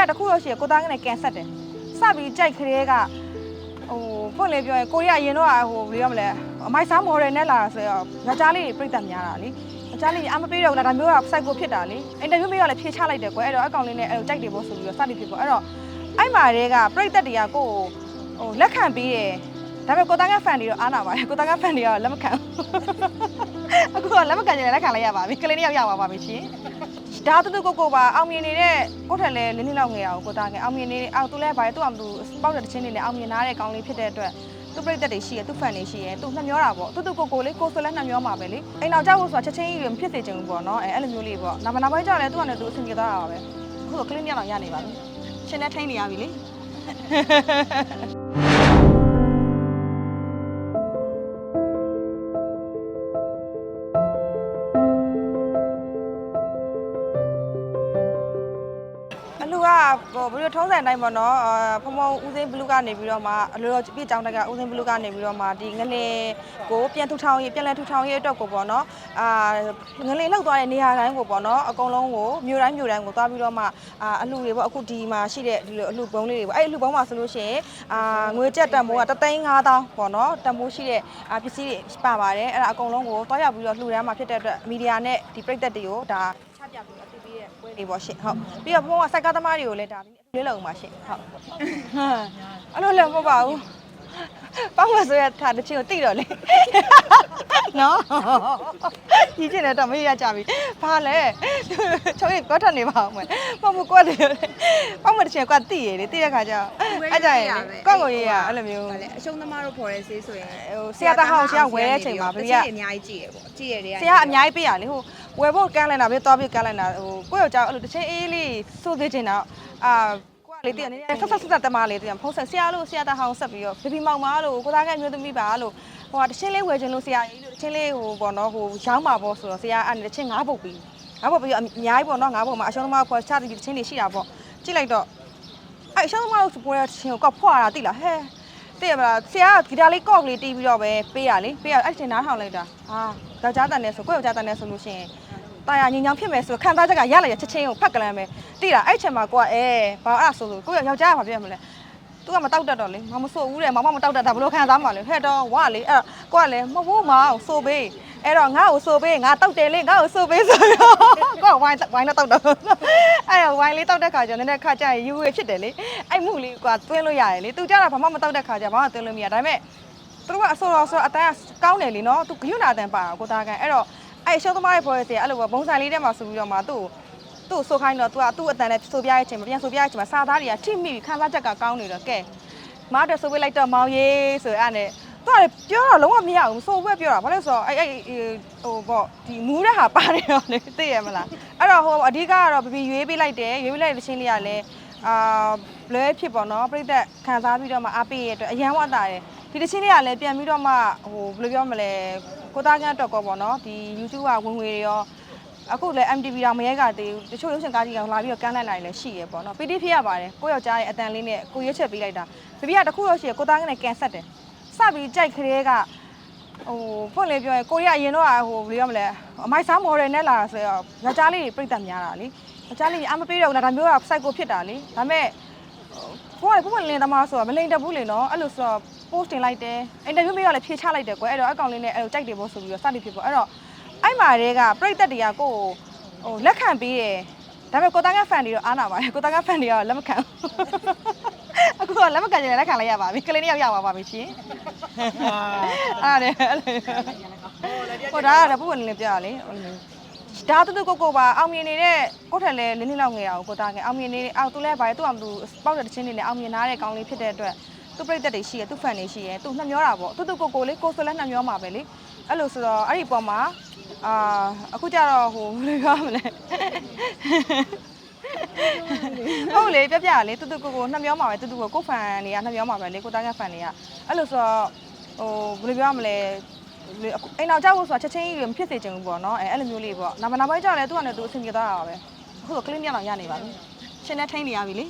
ကတခုတော့ရှိရကိုသားငနဲ့ကန်ဆက်တယ်စပြီးကြိုက်ခရဲကဟိုဖွင့်လေပြောရင်ကိုရီးယားအရင်တော့ဟိုဘယ်လိုရမလဲအမိုက်စားမော်ဒယ်နဲ့လာဆိုတော့ယောက်ျားလေးတွေပြိတ္တများတာလေယောက်ျားလေးအမပေးတော့ဘူးလားဒါမျိုးက psycho ဖြစ်တာလေအင်တာဗျူးမေးတော့လည်းဖြေချလိုက်တယ်ကွယ်အဲ့တော့အကောင်လေးနဲ့အဲ့လိုကြိုက်တယ်ပေါ့ဆိုပြီးတော့စသည်ဖြစ်ပေါ့အဲ့တော့အဲ့မှာတည်းကပြိတ္တတွေကကိုယ့်ကိုဟိုလက်ခံပေးတယ်ဒါပေမဲ့ကိုသားငဖန်တွေတော့အားနာပါတယ်ကိုသားငဖန်တွေကတော့လက်မခံဘူးအခုကလက်မခံကြတယ်လက်ခံလိုက်ရပါပြီကလေးနှစ်ယောက်ရပါပါပြီရှင် ဒါတူတူကိုကိုပါအောင်မြင်နေတဲ့ကိုထက်လဲလင်းလင်းလောက်ငယ်အောင်ကိုသားငယ်အောင်မြင်နေအောက်သူလဲပါတယ်သူ့အောင်သူပေါက်တဲ့တချင်းလေးနဲ့အောင်မြင်နာတဲ့ကောင်းလေးဖြစ်တဲ့အတွက်သူပြိသက်တွေရှိရသူဖန်တွေရှိရသူနှမျောတာပေါ့တူတူကိုကိုလေးကိုဆိုလဲနှမျောမှာပဲလေအိမ်အောင်ကြောက်ဖို့ဆိုတာချက်ချင်းကြီးမဖြစ်စေချင်ဘူးပေါ့နော်အဲအဲ့လိုမျိုးလေးပေါ့နောက်မနောက်ပိုင်းကျလဲသူကလည်းသူအဆင်ပြေသွားတာပါပဲအခုကကလေးနှစ်ယောက်လောက်ရနေပါပြီရှင်နဲ့ထိန်းနေရပြီလေ ဟိုဘယ်လိုထုံးစံအတိုင်းပေါ့နော်အာဖုံဖုံဦးစင်းဘလူးကနေပြီးတော့မှအလိုတော်ပြည့်ကြောင်းတက်ကဦးစင်းဘလူးကနေပြီးတော့မှဒီငလင်ကိုပြန်ထူထောင်ရေးပြန်လဲထူထောင်ရေးအတွက်ကိုပေါ့နော်အာငလင်လောက်သွားတဲ့နေရာတိုင်းကိုပေါ့နော်အကုန်လုံးကိုမြို့တိုင်းမြို့တိုင်းကိုသွားပြီးတော့မှအာအလူတွေပေါ့အခုဒီမှာရှိတဲ့ဒီလိုအလူပုံးလေးတွေပေါ့အဲ့အလူပုံးမှာဆိုလို့ရှိရင်အာငွေကြက်တန်မိုးက3သိန်း5000ပေါ့နော်တန်မိုးရှိတဲ့အာပစ္စည်းတွေပါပါတယ်အဲ့ဒါအကုန်လုံးကိုတွားရောက်ပြီးတော့လှူဒန်းမှာဖြစ်တဲ့အတွက်မီဒီယာနဲ့ဒီပြိသက်တွေကိုဒါချ ပြပြီးတော့တည်ပြီးတဲ့ပွဲလေးပေါ့ရှင့်ဟုတ်ပြီးတော့ဘုံကစိုက်ကားသမားတွေကိုလည်းဒါလေးလောက်အောင်ပါရှင့်ဟုတ်အဲ့လိုလည်းမဟုတ်ပါဘူးပေါင်းမဆိုရထားတဲ့ချင်းကိုတိတော့လေနော်ဒီချင်းလည်းတော့မေးရကြပြီဘာလဲချုပ်ရင်ကွက်ထနေပါအောင်မယ်မဟုတ်ဘူးကွက်တယ်ပေါင်းမတဲ့ချင်းကွက်တိရလေတိတဲ့ခါကျတော့အဲ့ကြရင်ကွက်ကိုရေးရအဲ့လိုမျိုးဗာလေအရှုံးသမားတို့ခေါ်တဲ့ဆေးဆိုရင်ဟိုဆရာတဟောင်းဆရာဝဲတဲ့အချိန်မှာဘယ်ရအများကြီးကြည့်ရပေါ့ကြည့်ရတဲ့ဆရာအများကြီးပေးရလေဟို ဝယ်ဖို့ကန်းလိုက်တာပဲသွားပြီးကန်းလိုက်တာဟိုကိုယ့်ယောက်ျားအဲ့လိုတစ်ချင်းအေးလေးစိုးသေးချင်တော့အာကိုကလေတည်းကနေဆက်ဆက်ဆက်ဆက်တမလေးတည်းဖုန်းဆက်ဆရာလို့ဆရာတဟောင်းဆက်ပြီးတော့ဘီဘီမောင်မာလို့ကိုသားကမျိုးသမီးပါလို့ဟိုကတစ်ချင်းလေးဝယ်ချင်လို့ဆရာကြီးလို့တစ်ချင်းလေးဟိုပေါ့နော်ဟိုရောင်းပါပေါ့ဆိုတော့ဆရာအဲ့တစ်ချင်းငါးပုတ်ပြီးငါးပုတ်ပြီးအများကြီးပေါ့နော်ငါးပုတ်မှာအရှုံးသမားခေါ်ချတဲ့တစ်ချင်းတွေရှိတာပေါ့ကြည့်လိုက်တော့အဲ့အရှုံးသမားတို့ပွဲတဲ့ချင်းကိုကောက်ဖွာတာတိလားဟဲ့တည့်ရမလားဆရာကဂီတာလေးကော့ကလေးတီးပြီးတော့ပဲပေးရလေပေးရအဲ့တင်နားထောင်လိုက်တာဟာယောက်ျားတန်နေဆိုကိုယ့်ယောက်ျားတန်နေဆိုလို့ရှိရင် တာယာညင်ညောင်ဖြစ်မယ်ဆိုခံစားချက်ကရလိုက်ရချက်ချင်းကိုဖက်ကလန်းပဲတိတာအဲ့ချိန်မှာကိုကအဲဘာအဲ့ဆိုဆိုကိုယ့်ယောက်ျားကဘာဖြစ်ရမလဲသူကမတောက်တတ်တော့လေမမဆိုဘူးတဲ့မမမတောက်တတ်တာဘလို့ခံစားမှာလဲဟဲ့တော့ဝါလေအဲ့တော့ကိုကလည်းမဟုတ်ဘူးမအောင်ဆိုပေးအဲ့တော့ငါ့ကိုဆိုပေးငါတောက်တယ်လေငါ့ကိုဆိုပေးဆိုတော့ကိုကဝိုင်းဝိုင်းတော့တောက်တော့အဲ့တော့ဝိုင်းလေးတောက်တဲ့ခါကျတော့နည်းနည်းခါကျရင်ယူဝေဖြစ်တယ်လေအဲ့မှုလေးကွာသွင်းလို့ရတယ်လေသူကြတာဘာမှမတောက်တဲ့ခါကျဘာမှသွင်းလို့မရဒါပေမဲ့သူတို့ကအဆိုတော်ဆိုအတန်းကောင်းတယ်လीနော်သူဂယုဏအတန်းပါတာကိုသားကန်အဲ့တော့ အဲ့ရှုံးသမားရဲ့ project တွေအဲ့လိုပဲဘုံဆိုင်လေးထဲမှာဆိုပြီးတော့မှသူ့သူ့ဆိုခိုင်းတော့သူကသူ့အတန်းနဲ့ဆိုပြရတဲ့အချိန်မှာပြန်ဆိုပြရတဲ့အချိန်မှာစာသားတွေကထိမိပြီးခန်းစားချက်ကကောင်းနေတော့ကဲမားတော့ဆိုပေးလိုက်တော့မောင်ရေးဆိုအဲ့နဲ့သူကလည်းပြောတော့လုံးဝမရဘူးဆိုပွဲပြောတာဘာလို့ဆိုတော့အဲ့အဲ့ဟိုပေါ့ဒီမူးတဲ့ဟာပါနေတော့လေသိရမလားအဲ့တော့ဟိုအဓိကကတော့ဘီဘီရွေးပေးလိုက်တယ်ရွေးပေးလိုက်တဲ့ချင်းလေးကလည်းအာလွဲဖြစ်ပေါ့နော်ပြိသက်ခံစားပြီးတော့မှအားပေးရတဲ့အတွက်အရန်ဝတ်တာတယ်ဒီတစ်ချင်းလေးကလည်းပြန်ပြီးတော့မှဟိုဘယ်လိုပြောမလဲ ကိုသားကန်းတော့ကောပေါ့နော်ဒီ YouTube ကဝင်ငွေတွေရောအခုလည်း MTV တော့မရိုက်ကသေးဘူးတချို့ရုပ်ရှင်ကားကြီးကလာပြီးတော့ကန်းလိုက်လိုက်လည်းရှိရပေါ့နော် PDF ဖြစ်ရပါတယ်ကိုယောက်ျားရဲ့အတန်လေးနဲ့ကိုရွက်ချက်ပေးလိုက်တာဘဘီကတခုတော့ရှိရကိုသားကန်းနဲ့ကန်ဆက်တယ်စပြီးကြိုက်ခရဲကဟိုဖွင့်လေပြောရင်ကိုရီးယားအရင်တော့ဟိုဘယ်လိုပြောမလဲအမိုက်စားမော်ဒယ်နဲ့လာတာဆိုတော့ယောက်ျားလေးတွေပြိတ္တများတာလေယောက်ျားလေးအမပေးတော့ဘူးလားဒါမျိုးက psycho ဖြစ်တာလေဒါပေမဲ့ကိုကပုံမှန်လင်းသမားဆိုတာမလိန်တက်ဘူးလေနော်အဲ့လိုဆိုတော့ post တင်လိုက်တယ်အင်တာဗျူးမေးတော့လည်းဖြေချလိုက်တယ်ကွယ်အဲ့တော့အကောင်လေးနဲ့အဲ့လိုကြိုက်တယ်ပေါ့ဆိုပြီးတော့စသည်ဖြစ်ပေါ့အဲ့တော့အဲ့မှာတည်းကပြိသက်တွေကကိုကိုဟိုလက်ခံပေးတယ်ဒါပေမဲ့ကိုသားကဖန်တွေတော့အားနာပါတယ်ကိုသားကဖန်တွေကတော့လက်မခံဘူးအခုကလက်မခံကြတယ်လက်ခံလိုက်ရပါပြီကလေးနှစ်ယောက်ရပါပါပြီရှင်အားတယ်အဲ့လိုဟိုဒါကတော့ပုံဝင်လေးပြရလေဟိုလိုဒါတူတူကိုကိုပါအောင်မြင်နေတဲ့ကိုထက်လဲလင်းလင်းလောက်ငယ်အောင်ကိုသားငယ်အောင်မြင်နေအောက်သူလဲပါတယ်သူ့အောင်သူပေါက်တဲ့တချင်းတွေနဲ့အောင်မြင်နာတဲ့ကောင်းလေးဖြစ်တဲ့အတွက် သူပြိသက်တွေရှိရသူဖန်တွေရှိရသူနှမျောတာပေါ့တူတူကိုကိုလေးကိုဆိုလဲနှမျောမှာပဲလေအဲ့လိုဆိုတော့အဲ့ဒီပုံမှာအာအခုကျတော့ဟိုဘယ်လိုပြောမလဲဟုတ်လေပြပြလေတူတူကိုကိုနှမျောမှာပဲတူတူကိုကိုဖန်တွေကနှမျောမှာပဲလေကိုသားကဖန်တွေကအဲ့လိုဆိုတော့ဟိုဘယ်လိုပြောမလဲအိမ်အောင်ကြောက်ဖို့ဆိုတာချက်ချင်းကြီးမဖြစ်စေချင်ဘူးပေါ့နော်အဲအဲ့လိုမျိုးလေးပေါ့နောက်နောက်ပိုင်းကျတော့လေသူကလည်းသူအဆင်ပြေသွားတာပါပဲအခုကကလေးနှစ်ယောက်ရနေပါပြီရှင်နဲ့ထိန်းနေရပြီလေ